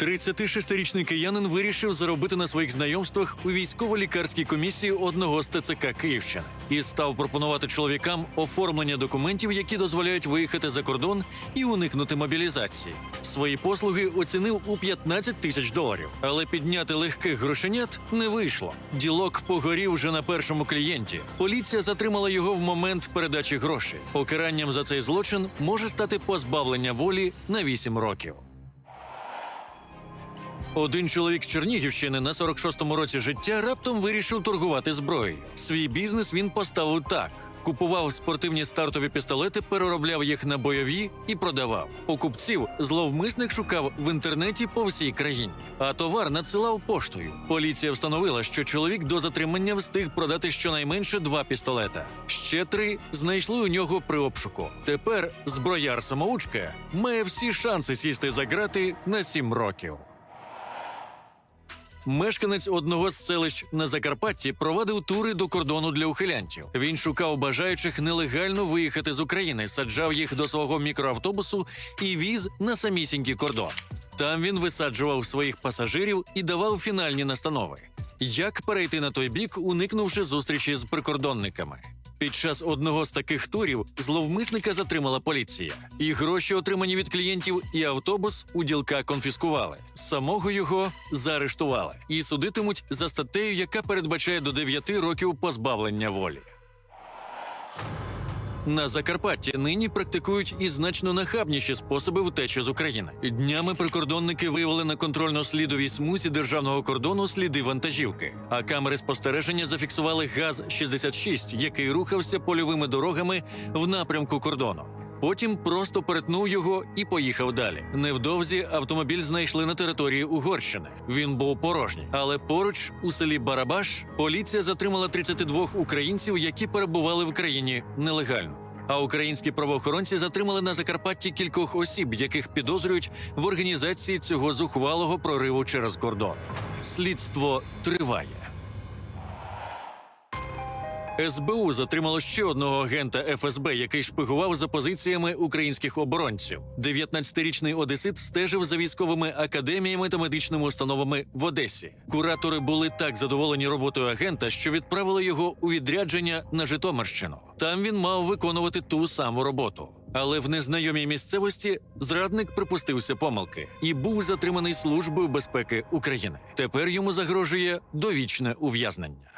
36-річний киянин вирішив заробити на своїх знайомствах у військово-лікарській комісії одного з ТЦК Київщини і став пропонувати чоловікам оформлення документів, які дозволяють виїхати за кордон і уникнути мобілізації. Свої послуги оцінив у 15 тисяч доларів, але підняти легких грошенят не вийшло. Ділок погорів вже на першому клієнті. Поліція затримала його в момент передачі грошей. Покаранням за цей злочин може стати позбавлення волі на 8 років. Один чоловік з Чернігівщини на 46-му році життя раптом вирішив торгувати зброєю. Свій бізнес він поставив так: купував спортивні стартові пістолети, переробляв їх на бойові і продавав. Покупців зловмисник шукав в інтернеті по всій країні, а товар надсилав поштою. Поліція встановила, що чоловік до затримання встиг продати щонайменше два пістолета. Ще три знайшли у нього при обшуку. Тепер зброяр самоучка має всі шанси сісти за грати на сім років. Мешканець одного з селищ на Закарпатті провадив тури до кордону для ухилянтів. Він шукав бажаючих нелегально виїхати з України, саджав їх до свого мікроавтобусу і віз на самісінький кордон. Там він висаджував своїх пасажирів і давав фінальні настанови. Як перейти на той бік, уникнувши зустрічі з прикордонниками. Під час одного з таких турів зловмисника затримала поліція. І гроші, отримані від клієнтів, і автобус у ділка конфіскували. Самого його заарештували і судитимуть за статтею, яка передбачає до 9 років позбавлення волі. На Закарпатті нині практикують і значно нахабніші способи втечі з України. Днями прикордонники виявили на контрольно-слідовій смузі державного кордону сліди вантажівки, а камери спостереження зафіксували ГАЗ-66, який рухався польовими дорогами в напрямку кордону. Потім просто перетнув його і поїхав далі. Невдовзі автомобіль знайшли на території Угорщини. Він був порожній, але поруч у селі Барабаш поліція затримала 32 українців, які перебували в країні нелегально. А українські правоохоронці затримали на Закарпатті кількох осіб, яких підозрюють в організації цього зухвалого прориву через кордон. Слідство триває. СБУ затримало ще одного агента ФСБ, який шпигував за позиціями українських оборонців. 19-річний одесит стежив за військовими академіями та медичними установами в Одесі. Куратори були так задоволені роботою агента, що відправили його у відрядження на Житомирщину. Там він мав виконувати ту саму роботу. Але в незнайомій місцевості зрадник припустився помилки і був затриманий службою безпеки України. Тепер йому загрожує довічне ув'язнення.